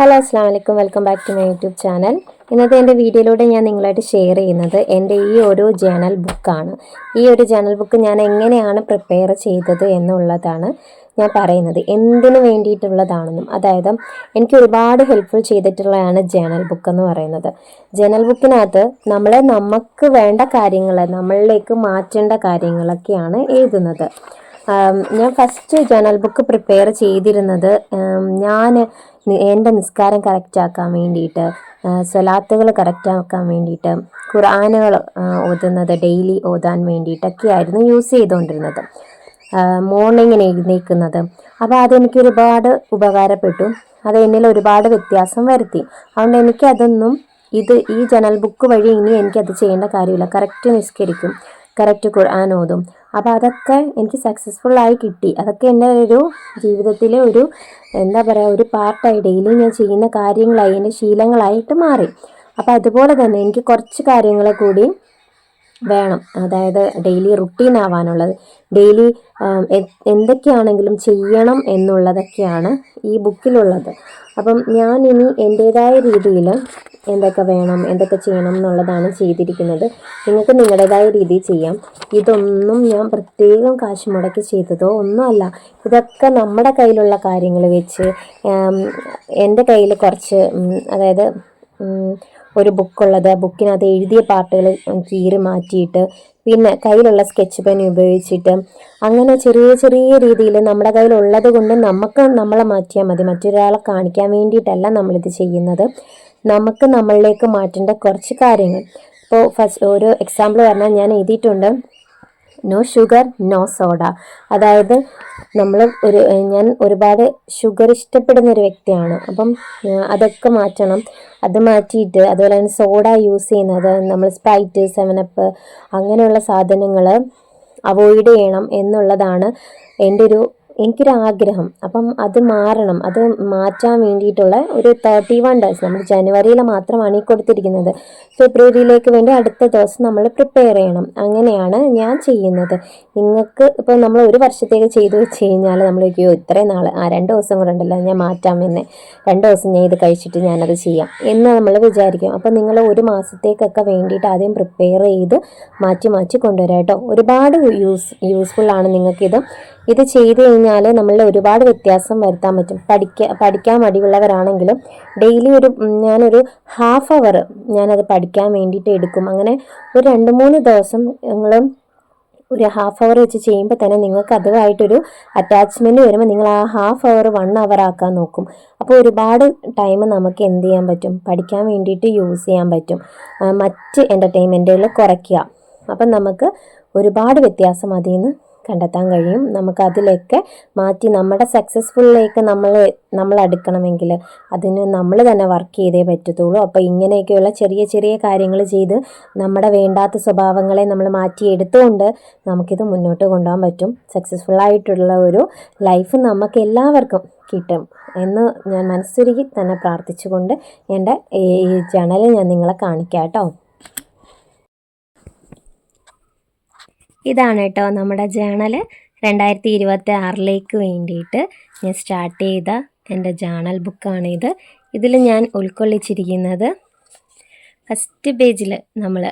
Hello അസ്സാം വലൈക്കും welcome back to my YouTube channel. ഇന്നത്തെ എന്റെ വീഡിയോയിലൂടെ ഞാൻ നിങ്ങളായിട്ട് ഷെയർ ചെയ്യുന്നത് എന്റെ ഈ ഒരു ജേണൽ ബുക്കാണ്. ഈ ഒരു ജേണൽ ബുക്ക് ഞാൻ എങ്ങനെയാണ് പ്രിപ്പയർ ചെയ്തത് എന്നുള്ളതാണ് ഞാൻ പറയുന്നത്. എന്തിനു വേണ്ടിയിട്ടുള്ളതാണെന്നും അതായത് എനിക്ക് ഒരുപാട് ഹെൽപ്ഫുൾ ചെയ്തിട്ടുള്ളതാണ് ജേണൽ ബുക്ക് എന്ന് പറയുന്നത്. ജേണൽ ബുക്കിനകത്ത് നമ്മൾ നമുക്ക് വേണ്ട കാര്യങ്ങൾ നമ്മളിലേക്ക് മാറ്റേണ്ട കാര്യങ്ങളൊക്കെയാണ് എഴുതുന്നത്. ഞാൻ ഫസ്റ്റ് ജേണൽ ബുക്ക് പ്രിപ്പയർ ചെയ്തിരുന്നത് ഞാൻ എന്റെ നിസ്കാരം കറക്റ്റ് ആക്കാൻ വേണ്ടിയിട്ട് സ്വലാത്തുകൾ കറക്റ്റ് ആക്കാൻ വേണ്ടിയിട്ട് ഖുർആാനുകൾ ഓതുന്നത് ഡെയിലി ഓതാൻ വേണ്ടിയിട്ടൊക്കെയായിരുന്നു യൂസ് ചെയ്തുകൊണ്ടിരുന്നത് മോർണിങ്ങിന് എഴുന്നേൽക്കുന്നത് അപ്പോൾ അതെനിക്ക് ഒരുപാട് ഉപകാരപ്പെട്ടു. അത് എന്നിൽ ഒരുപാട് വ്യത്യാസം വരുത്തി. അതുകൊണ്ട് എനിക്കതൊന്നും ഇത് ഈ ജനൽ ബുക്ക് വഴി ഇനി എനിക്കത് ചെയ്യേണ്ട കാര്യമില്ല. കറക്റ്റ് നിസ്കരിക്കും. കറക്റ്റ് ഖുർആൻ ഓതും. അപ്പോൾ അതൊക്കെ എനിക്ക് സക്സസ്ഫുൾ ആയി കിട്ടി. അതൊക്കെ എന്റെ ഒരു ജീവിതത്തിലെ ഒരു എന്താ പറയുക ഒരു പാർട്ടായി ഡെയിലി ഞാൻ ചെയ്യുന്ന കാര്യങ്ങളായി എന്റെ ശീലങ്ങളായിട്ട് മാറി. അപ്പോൾ അതുപോലെ തന്നെ എനിക്ക് കുറച്ച് കാര്യങ്ങൾ കൂടി വേണം. അതായത് ഡെയിലി റുട്ടീൻ ആവാനുള്ളത്. ഡെയിലി എന്തൊക്കെയാണെങ്കിലും ചെയ്യണം എന്നുള്ളതൊക്കെയാണ് ഈ ബുക്കിലുള്ളത് അപ്പം ഞാൻ ഇനി എന്റേതായ രീതിയിൽ എന്തൊക്കെ വേണം എന്തൊക്കെ ചെയ്യണം എന്നുള്ളതാണ് ചെയ്തിരിക്കുന്നത്. നിങ്ങൾക്ക് നിങ്ങളുടേതായ രീതിയിൽ ചെയ്യാം. ഇതൊന്നും ഞാൻ പ്രത്യേകം കാശ് മുടക്കി ചെയ്തതോ ഒന്നുമല്ല. ഇതൊക്കെ നമ്മുടെ കയ്യിലുള്ള കാര്യങ്ങൾ വെച്ച് എന്റെ കയ്യിൽ കുറച്ച് അതായത് ഒരു ബുക്കുള്ളത് ബുക്കിനകത്ത് എഴുതിയ പാട്ടുകൾ കീറി മാറ്റിയിട്ട് പിന്നെ കയ്യിലുള്ള സ്കെച്ച് പെൻ ഉപയോഗിച്ചിട്ട് അങ്ങനെ ചെറിയ ചെറിയ രീതിയിൽ നമ്മുടെ കയ്യിലുള്ളത് കൊണ്ട് നമുക്ക് നമ്മളെ മാറ്റിയാൽ മതി. മറ്റൊരാളെ കാണിക്കാൻ വേണ്ടിയിട്ടല്ല നമ്മളിത് ചെയ്യുന്നത്. നമുക്ക് നമ്മളിലേക്ക് മാറ്റേണ്ട കുറച്ച് കാര്യങ്ങൾ. ഇപ്പോൾ ഫസ്റ്റ് ഒരു എക്സാമ്പിൾ പറഞ്ഞാൽ ഞാൻ എഴുതിയിട്ടുണ്ട്. നോ ഷുഗർ നോ സോഡ അതായത് നമ്മൾ ഒരു ഞാൻ ഒരുപാട് ഷുഗർ ഇഷ്ടപ്പെടുന്ന ഒരു വ്യക്തിയാണ്. അപ്പം അതൊക്കെ മാറ്റണം. അത് മാറ്റിയിട്ട് അതുപോലെ തന്നെ സോഡ യൂസ് ചെയ്യുന്നത് നമ്മൾ സ്പ്രൈറ്റ് സെവനപ്പ് അങ്ങനെയുള്ള സാധനങ്ങൾ അവോയ്ഡ് ചെയ്യണം എന്നുള്ളതാണ് എന്റെ ഒരു എനിക്കൊരു ആഗ്രഹം അപ്പം അത് മാറണം. അത് മാറ്റാൻ വേണ്ടിയിട്ടുള്ള ഒരു തേർട്ടി വൺ ഡേയ്സ് നമ്മൾ ജനുവരിയിൽ മാത്രമാണ് ഈ കൊടുത്തിരിക്കുന്നത്. ഫെബ്രുവരിയിലേക്ക് വേണ്ടി അടുത്ത ദിവസം നമ്മൾ പ്രിപ്പയർ ചെയ്യണം. അങ്ങനെയാണ് ഞാൻ ചെയ്യുന്നത്. നിങ്ങൾക്ക് ഇപ്പോൾ നമ്മൾ ഒരു വർഷത്തേക്ക് ചെയ്തു വെച്ച് കഴിഞ്ഞാൽ നമ്മൾ അയ്യോ ഇത്രയും നാൾ ആ രണ്ട് ദിവസം കൂടെ ഉണ്ടല്ലോ ഞാൻ മാറ്റാം എന്നെ രണ്ട് ദിവസം ഞാൻ ഇത് കഴിച്ചിട്ട് ഞാനത് ചെയ്യാം എന്ന് നമ്മൾ വിചാരിക്കും. അപ്പോൾ നിങ്ങൾ ഒരു മാസത്തേക്കൊക്കെ വേണ്ടിയിട്ട് ആദ്യം പ്രിപ്പയർ ചെയ്ത് മാറ്റി മാറ്റി കൊണ്ടുവരാം കേട്ടോ. ഒരുപാട് യൂസ് യൂസ്ഫുള്ളാണ് നിങ്ങൾക്കിത്. ഇത് ചെയ്ത് കഴിഞ്ഞാൽ നമ്മളിൽ ഒരുപാട് വ്യത്യാസം വരുത്താൻ പറ്റും. പഠിക്ക പഠിക്കാൻ മടിയുള്ളവരാണെങ്കിലും ഡെയിലി ഒരു ഞാനൊരു ഹാഫ് അവർ ഞാനത് പഠിക്കാൻ വേണ്ടിയിട്ട് എടുക്കും. അങ്ങനെ ഒരു രണ്ട് മൂന്ന് ദിവസം നിങ്ങൾ ഒരു ഹാഫ് അവർ വെച്ച് ചെയ്യുമ്പോൾ തന്നെ നിങ്ങൾക്ക് അതുമായിട്ടൊരു അറ്റാച്ച്മെന്റ് വരുമ്പോൾ നിങ്ങൾ ആ ഹാഫ് അവർ വൺ അവർ ആക്കാൻ നോക്കും. അപ്പോൾ ഒരുപാട് ടൈം നമുക്ക് എന്ത് ചെയ്യാൻ പറ്റും? പഠിക്കാൻ വേണ്ടിയിട്ട് യൂസ് ചെയ്യാൻ പറ്റും. മറ്റ് എന്റർടൈൻമെന്റുകൾ കുറയ്ക്കുക. അപ്പം നമുക്ക് ഒരുപാട് വ്യത്യാസം അതിൽ നിന്ന് കണ്ടെത്താൻ കഴിയും. നമുക്ക് അതിലേക്ക് മാറ്റി നമ്മുടെ സക്സസ്ഫുള്ളിലേക്ക് നമ്മൾ നമ്മൾ അടുക്കണമെങ്കിൽ അതിന് നമ്മൾ തന്നെ വർക്ക് ചെയ്തേ പറ്റത്തുള്ളൂ. അപ്പോൾ ഇങ്ങനെയൊക്കെയുള്ള ചെറിയ ചെറിയ കാര്യങ്ങൾ ചെയ്ത് നമ്മുടെ വേണ്ടാത്ത സ്വഭാവങ്ങളെ നമ്മൾ മാറ്റിയെടുത്തുകൊണ്ട് നമുക്കിത് മുന്നോട്ട് കൊണ്ടുപോകാൻ പറ്റും. സക്സസ്ഫുള്ളായിട്ടുള്ള ഒരു ലൈഫ് നമുക്ക് എല്ലാവർക്കും കിട്ടും എന്ന് ഞാൻ മനസ്സൊരുക്കി തന്നെ പ്രാർത്ഥിച്ചുകൊണ്ട് എന്റെ ഈ ചാനൽ ഞാൻ നിങ്ങളെ കാണിക്കാം കേട്ടോ. ഇതാണ് കേട്ടോ നമ്മുടെ ജേണൽ രണ്ടായിരത്തി ഇരുപത്തി ആറിലേക്ക് വേണ്ടിയിട്ട് ഞാൻ സ്റ്റാർട്ട് ചെയ്ത എന്റെ ജേണൽ ബുക്കാണിത് ഇതിൽ ഞാൻ ഉൾക്കൊള്ളിച്ചിരിക്കുന്നത് ഫസ്റ്റ് പേജിൽ നമ്മൾ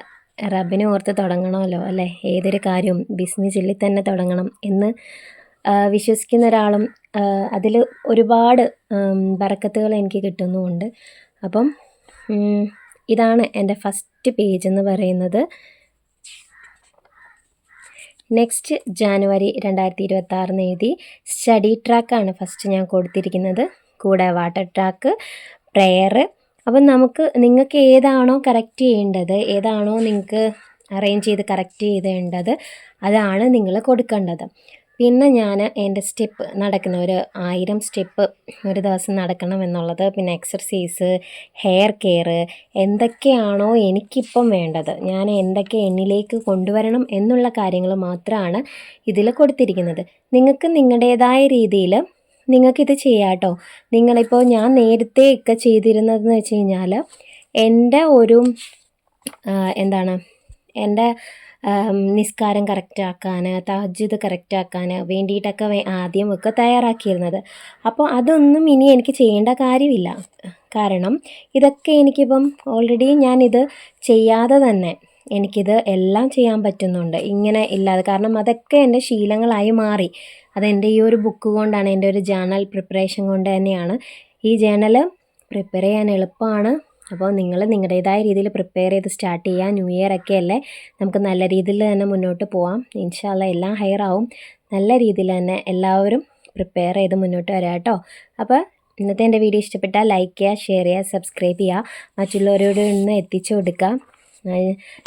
റബിനെ ഓർത്ത് തുടങ്ങണമല്ലോ അല്ലേ? ഏതൊരു കാര്യവും ബിസിനസ് ചൊല്ലി തന്നെ തുടങ്ങണം എന്ന് വിശ്വസിക്കുന്ന ഒരാളും അതിൽ ഒരുപാട് ബറക്കത്തുകൾ എനിക്ക് കിട്ടുന്നുമുണ്ട്. അപ്പം ഇതാണ് എന്റെ ഫസ്റ്റ് പേജ് എന്ന് പറയുന്നത്. നെക്സ്റ്റ് ജാനുവരി രണ്ടായിരത്തി ഇരുപത്തി ആറിന് എഴുതി സ്റ്റഡി ട്രാക്കാണ് ഫസ്റ്റ് ഞാൻ കൊടുത്തിരിക്കുന്നത്. കൂടെ വാട്ടർ ട്രാക്ക് പ്രെയർ അപ്പം നമുക്ക് നിങ്ങൾക്ക് ഏതാണോ കറക്റ്റ് ചെയ്യേണ്ടത് ഏതാണോ നിങ്ങൾക്ക് അറേഞ്ച് ചെയ്ത് കറക്റ്റ് ചെയ്തേണ്ടത് അതാണ് നിങ്ങൾ കൊടുക്കേണ്ടത്. പിന്നെ ഞാൻ എന്റെ സ്റ്റെപ്പ് നടക്കുന്ന ഒരു ആയിരം സ്റ്റെപ്പ് ഒരു ദിവസം നടക്കണം എന്നുള്ളത് പിന്നെ എക്സർസൈസ് ഹെയർ കെയർ എന്തൊക്കെയാണോ എനിക്കിപ്പം വേണ്ടത്. ഞാൻ എന്തൊക്കെ എന്നിലേക്ക് കൊണ്ടുവരണം എന്നുള്ള കാര്യങ്ങൾ മാത്രമാണ് ഇതിൽ കൊടുത്തിരിക്കുന്നത്. നിങ്ങൾക്ക് നിങ്ങളുടേതായ രീതിയിൽ നിങ്ങൾക്കിത് ചെയ്യാം കേട്ടോ നിങ്ങളിപ്പോൾ ഞാൻ നേരത്തെ ഒക്കെ ചെയ്തിരുന്നതെന്ന് വെച്ച് കഴിഞ്ഞാൽ എന്റെ ഒരു എന്താണ് എന്റെ നിസ്കാരം കറക്റ്റാക്കാൻ തഹജ്ജുദ് കറക്റ്റാക്കാൻ വേണ്ടിയിട്ടൊക്കെ ആദ്യമൊക്കെ തയ്യാറാക്കിയിരുന്നത്. അപ്പോൾ അതൊന്നും ഇനി എനിക്ക് ചെയ്യേണ്ട കാര്യമില്ല. കാരണം ഇതൊക്കെ എനിക്കിപ്പം ഓൾറെഡി ഞാനിത് ചെയ്യാതെ തന്നെ എനിക്കിത് എല്ലാം ചെയ്യാൻ പറ്റുന്നുണ്ട്. ഇങ്ങനെ ഇല്ലാതെ കാരണം അതൊക്കെ എന്റെ ശീലങ്ങളായി മാറി. അതെന്റെ ഈ ഒരു ബുക്ക് കൊണ്ടാണ് എന്റെ ഒരു ജേണൽ പ്രിപ്പറേഷൻ കൊണ്ട് തന്നെയാണ് ഈ ജേണൽ പ്രിപ്പയർ ചെയ്യാൻ എളുപ്പമാണ്. അപ്പോൾ നിങ്ങൾ നിങ്ങളുടേതായ രീതിയിൽ പ്രിപ്പയർ ചെയ്ത് സ്റ്റാർട്ട് ചെയ്യുക ന്യൂ ഇയർ ഒക്കെ അല്ലേ? നമുക്ക് നല്ല രീതിയിൽ തന്നെ മുന്നോട്ട് പോവാം. ഇൻഷാല്ല എല്ലാം ഹയർ ആവും. നല്ല രീതിയിൽ തന്നെ എല്ലാവരും പ്രിപ്പയർ ചെയ്ത് മുന്നോട്ട് വരാം കേട്ടോ. അപ്പോൾ ഇന്നത്തെ എന്റെ വീഡിയോ ഇഷ്ടപ്പെട്ടാൽ ലൈക്ക് ചെയ്യുക ഷെയർ ചെയ്യുക സബ്സ്ക്രൈബ് ചെയ്യുക മറ്റുള്ളവരോട് ഒന്ന് എത്തിച്ചു കൊടുക്കുക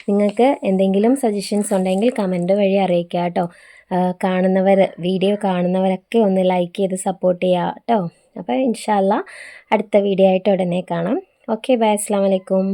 നിങ്ങൾക്ക് എന്തെങ്കിലും സജഷൻസ് ഉണ്ടെങ്കിൽ കമന്റ് വഴി അറിയിക്കുക കേട്ടോ. കാണുന്നവർ വീഡിയോ കാണുന്നവരൊക്കെ ഒന്ന് ലൈക്ക് ചെയ്ത് സപ്പോർട്ട് ചെയ്യുക കേട്ടോ. അപ്പോൾ ഇൻഷാല്ല അടുത്ത വീഡിയോ ആയിട്ട് ഉടനെ കാണാം. ഓക്കെ ബൈ അസ്സാം വലൈക്കും